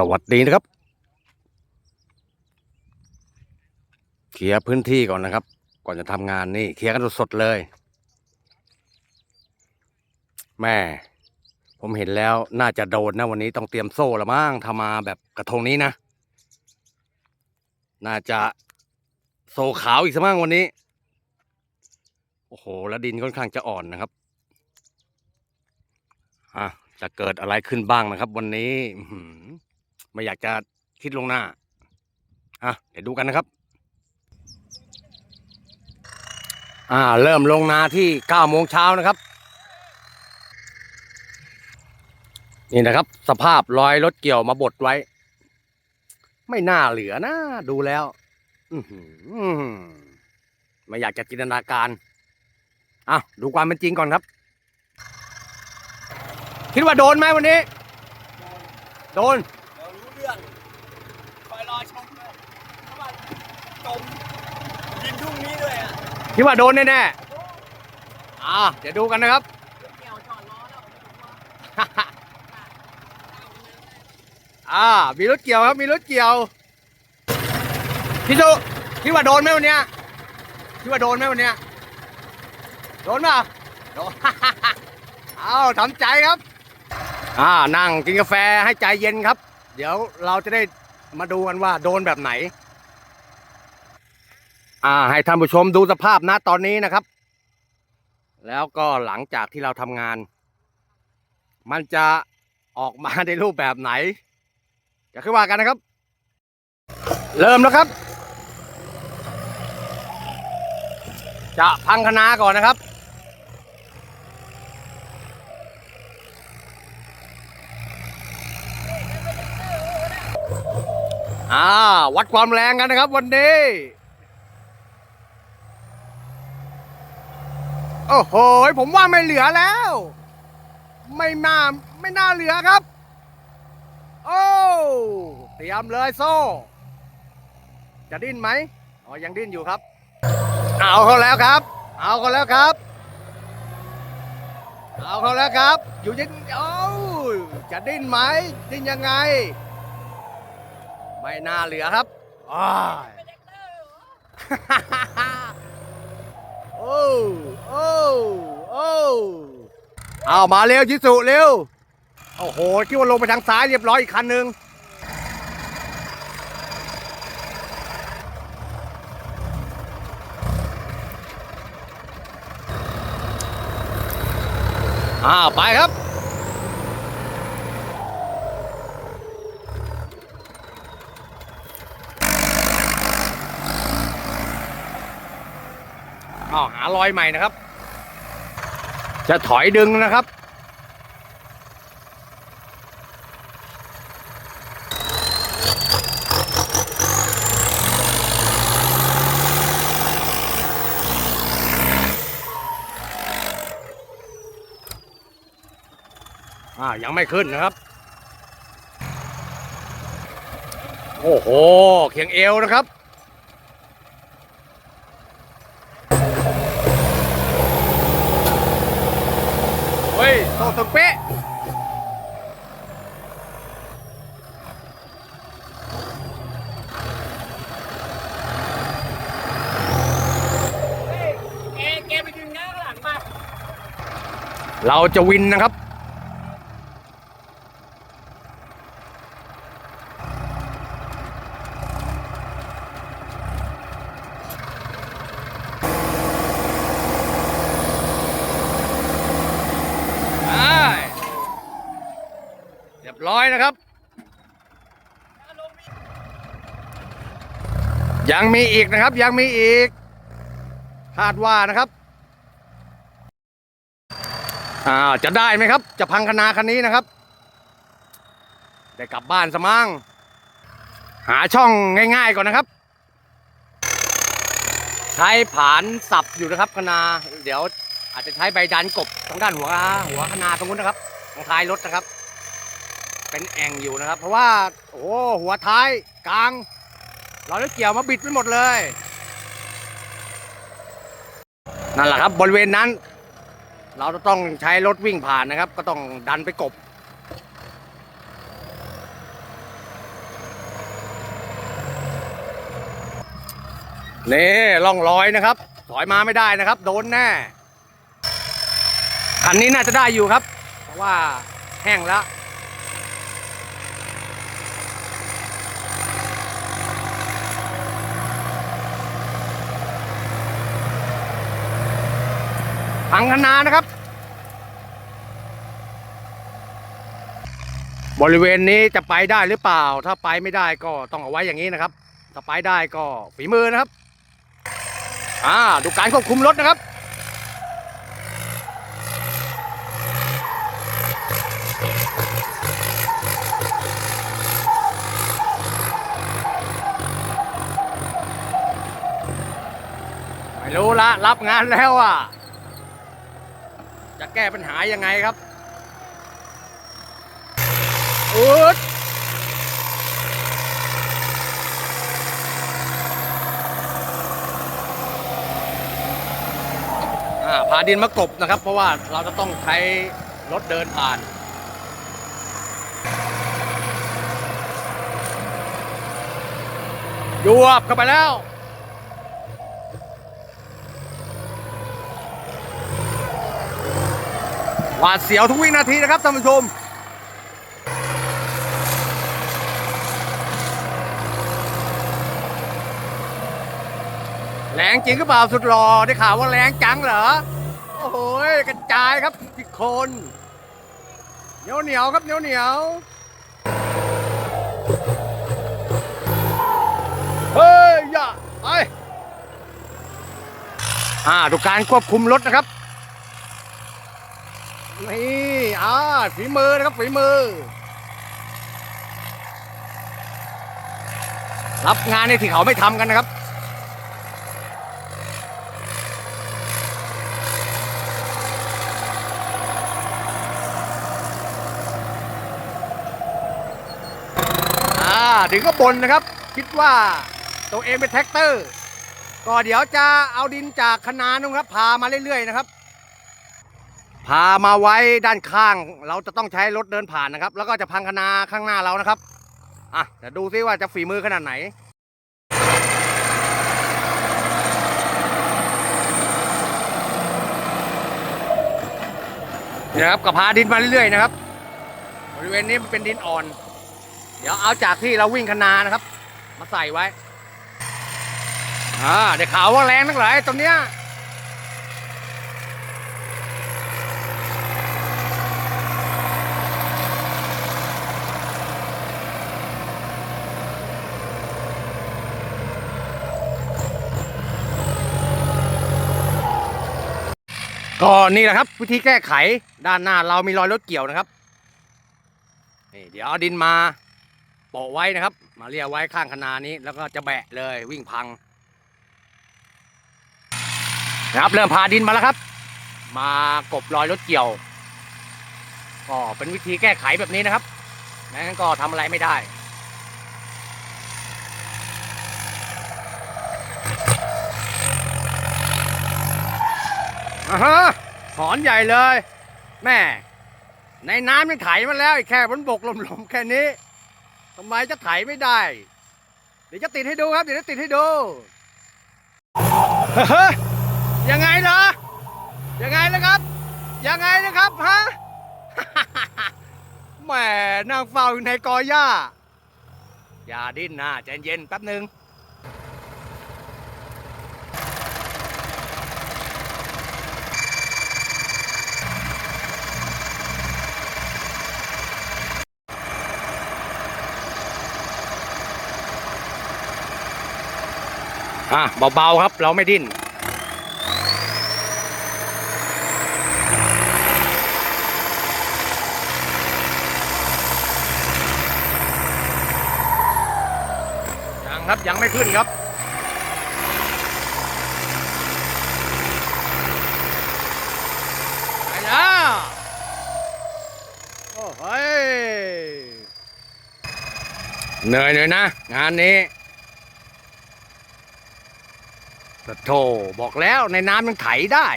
สวัสดีนะครับ เคลียร์พื้นที่ก่อนนะครับ ก่อนจะทำงานนี่เคลียร์กันสดๆเลย แม่ ผมเห็นแล้วน่าจะโดนนะวันนี้ต้องเตรียมโซ่ละมั้งถ้ามาแบบกระทงนี้นะ น่าจะโซ่ขาวอีกสักมั้งวันนี้ โอ้โห แล้วดินค่อนข้างจะอ่อนนะครับอะจะเกิดอะไรขึ้นบ้างนะครับ วันนี้ ไม่อยากจะคิดลงหน้าอะเดี๋ยวดูกันนะครับ อ่า เริ่มลงนาที่เก้าโมงเช้านะครับ นี่นะครับ สภาพรอยรถเกี่ยวมาบดไว้ ไม่น่าเหลือนะ ดูแล้วอือหือไม่อยากจะจินตนาการอะดูความเป็นจริงก่อนครับ คิดว่าโดนไหมวันนี้ โดน เดี๋ยวรู้เรื่อง คอยรอชมเลยเพราะว่าจมยินทุ่งนี้ด้วยอะ คิดว่าโดนแน่ๆอ่าเดี๋ยวดูกันนะครับ อ่า มีรถเกี่ยวครับ มีรถเกี่ยว พี่สุคิดว่าโดนไหมวันเนี้ยคิดว่าโดนไหมวันเนี้ยโดนป่ะโดนเอาทำใจครับ อ่า นั่งกินกาแฟให้ใจเย็นครับ เดี๋ยวเราจะได้มาดูกันว่าโดนแบบไหน อ่า ให้ท่านผู้ชมดูสภาพนะตอนนี้นะครับ แล้วก็หลังจากที่เราทำงาน มันจะออกมาในรูปแบบไหนจะขึ้นว่ากันนะครับ เริ่มแล้วครับ จะพังคณาก่อนนะครับอ่าวัดความแรงกันนะครับวันนี้ อ้โห ผมว่าไม่เหลือแล้ว ไม่น่าไม่น่าเหลือครับ โอ้เตรียมเลยโซ่ จะดิ้นไหมอ๋อยังดิ้นอยู่ครับ เอาเขาแล้วครับ เอาเขาแล้วครับ เอาเขาแล้วครับ อยู่ยังโอ้จะดิ้นไหมดิ้นยังไง ไม่น่าเหลือครับอ้ายโอ้โอ้โอ้ เอามาเร็วชิสุเร็ว โอ้โหคิดว่าลงไปทางซ้ายเรียบร้อยอีกคันหนึ่งอ้าวไปครับอ้าวหารอยใหม่นะครับ จะถอยดึงนะครับ อ่า ยังไม่ขึ้นนะครับ โอ้โห เขียงเอวนะครับ เฮ้ยโตตึงเป๊ะ เอเกไปดึงหน้าหลังมา เราจะวินนะครับได้เรียบร้อยนะครับ ยังมีอีกนะครับ ยังมีอีกคาดว่านะครับ อ่าจะได้ไหมครับ จะพังคณาคันนี้นะครับ ได้กลับบ้านสมั่งหาช่องง่าย ๆก่อนนะครับ ใช้ผานสับอยู่นะครับคณาเดี๋ยวอาจจะใช้ใบดันกบทางด้านหัวหัวคณาตรงนู้นนะครับทางท้ายรถนะครับ เป็นแอ่งอยู่นะครับ เพราะว่าโอ้โหหัวท้ายกลาง เราได้เกี่ยวมาบิดไปหมดเลยนั่นแหละครับบริเวณนั้น เราจะต้องใช้รถวิ่งผ่านนะครับ ก็ต้องดันไปกบ นี่ล่องลอยนะครับ ถอยมาไม่ได้นะครับ โดนแน่คันนี้น่าจะได้อยู่ครับ เพราะว่าแห้งแล้ว พังคณานะครับ บริเวณนี้จะไปได้หรือเปล่า ถ้าไปไม่ได้ก็ต้องเอาไว้อย่างนี้นะครับ ถ้าไปได้ก็ฝีมือนะครับ อ่าดูการควบคุมรถนะครับไม่รู้ละรับงานแล้วอะ แก้ปัญหายังไงครับอุดอ่าพาดินมากลบนะครับ เพราะว่าเราจะต้องใช้รถเดินผ่านยวบเข้าไปแล้ว หวาดเสียวทุกวินาทีนะครับท่านผู้ชมแรงจริงหรือเปล่าสุดหล่อได้ข่าวว่าแรงจังเหรอ โอ้โหกระจายครับทุกคนเหนียวเหนียวครับเหนียวเหนียวเฮ้ยอย่าไปอ่าดูการควบคุมรถนะครับ นี่อ่าฝีมือนะครับฝีมือ รับงานในที่เขาไม่ทำกันนะครับอาถึงก็บนนะครับ คิดว่าตัวเองเป็นแท็กเตอร์ ก็เดี๋ยวจะเอาดินจากคณานุครับพามาเรื่อยๆนะครับ พามาไว้ด้านข้าง เราจะต้องใช้รถเดินผ่านนะครับ แล้วก็จะพังคณาข้างหน้าเรานะครับ อะเดี๋ยวดูซิว่าจะฝีมือขนาดไหนนี่นะครับก็พาดินมาเรื่อยๆนะครับ บริเวณนี้มันเป็นดินอ่อน เดี๋ยวเอาจากที่เราวิ่งคณานะครับ มาใส่ไว้อ่าได้ข่าวว่าแรงนักหลายตรงเนี้ย ก็นี่แหละครับวิธีแก้ไขด้านหน้าเรามีรอยรถเกี่ยวนะครับนี่เดี๋ยวเอาดินมาโปะไว้นะครับ มาเรียไว้ข้างคนานี้แล้วก็จะแบะเลยวิ่งพังนะครับเริ่มพาดินมาแล้วครับ มากบรอยรถเกี่ยว ก็เป็นวิธีแก้ไขแบบนี้นะครับไม่งั้นก็ทำอะไรไม่ได้ อ่าฮะหอนใหญ่เลย แม่ ในน้ำยังไถมาแล้วอีกแค่บนบกลมๆแค่นี้ทำไมจะไถไม่ได้ เดี๋ยวจะติดให้ดูครับ เดี๋ยวจะติดให้ดูเฮ้ยยังไงล่ะยังไงนะครับ ยังไงนะครับฮะแหมนั่งเฝ้าอยู่ในกอหญ้า อย่าดิ้นนะใจเย็นแป๊บหนึ่ง อะเบาๆครับเราไม่ดิ้นยังครับยังไม่ขึ้นครับไปแล้วโอ้เฮ้ยเหนื่อยหน่อยนะ งานนี้ แต่โธ่บอกแล้วในน้ำยังไถได้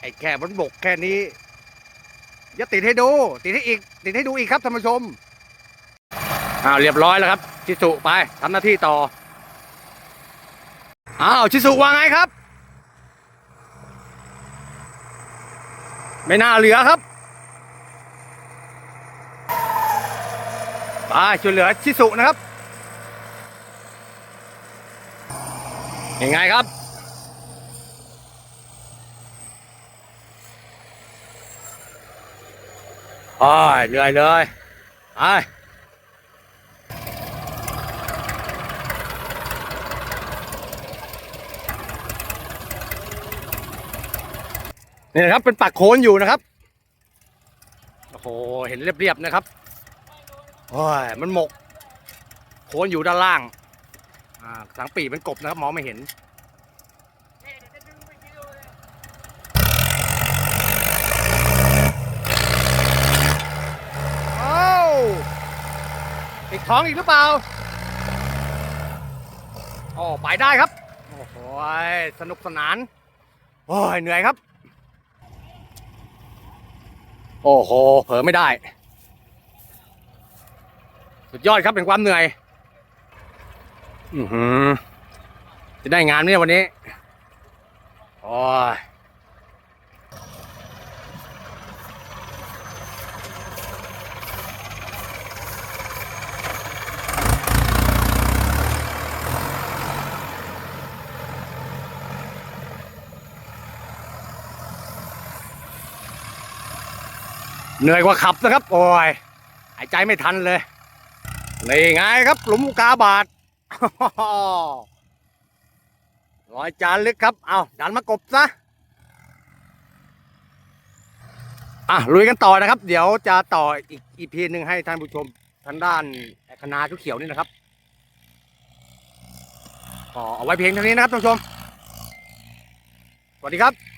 ไอ้แค่บนบกแค่นี้อย่าติดให้ดู ติดให้อีก ติดให้ดูอีกครับท่านผู้ชมอ้าวเรียบร้อยแล้วครับชิสุไปทำหน้าที่ต่ออ้าวชิสุว่าไงครับ ไม่น่าเหลือครับไปช่วยเหลือชิสุนะครับยังไงครับ โอ้ยเหนื่อยเลยไปนี่นะครับเป็นปักโคนอยู่นะครับ โอ้โห เห็นเรียบๆนะครับ โอ้ย มันหมก โคนอยู่ด้านล่าง อ่าสังปีเป็นกบนะครับมองไม่เห็น เอ้าติด ท้องอีกหรือเปล่าโอ้ไปได้ครับ โอ้โหสนุกสนาน โอ้ยเหนื่อยครับ โอ้โหเผลอไม่ได้ สุดยอดครับเป็นความเหนื่อย อือหือจะได้งานไหมเนี่วันนี้ โอ้ย เหนื่อยกว่าขับนะครับ โอ้ยหายใจไม่ทันเลยนี่ไงครับ หลุมกาบาทรอยจานลึกครับ เอาดันมากบซะอะลุยกันต่อนะครับ เดี๋ยวจะต่ออีกอีพีหนึ่งให้ท่านผู้ชมทางด้านคณะชุดเขียวนี่นะครับก็เอาไว้เพียงเท่านี้นะครับท่านผู้ชม สวัสดีครับ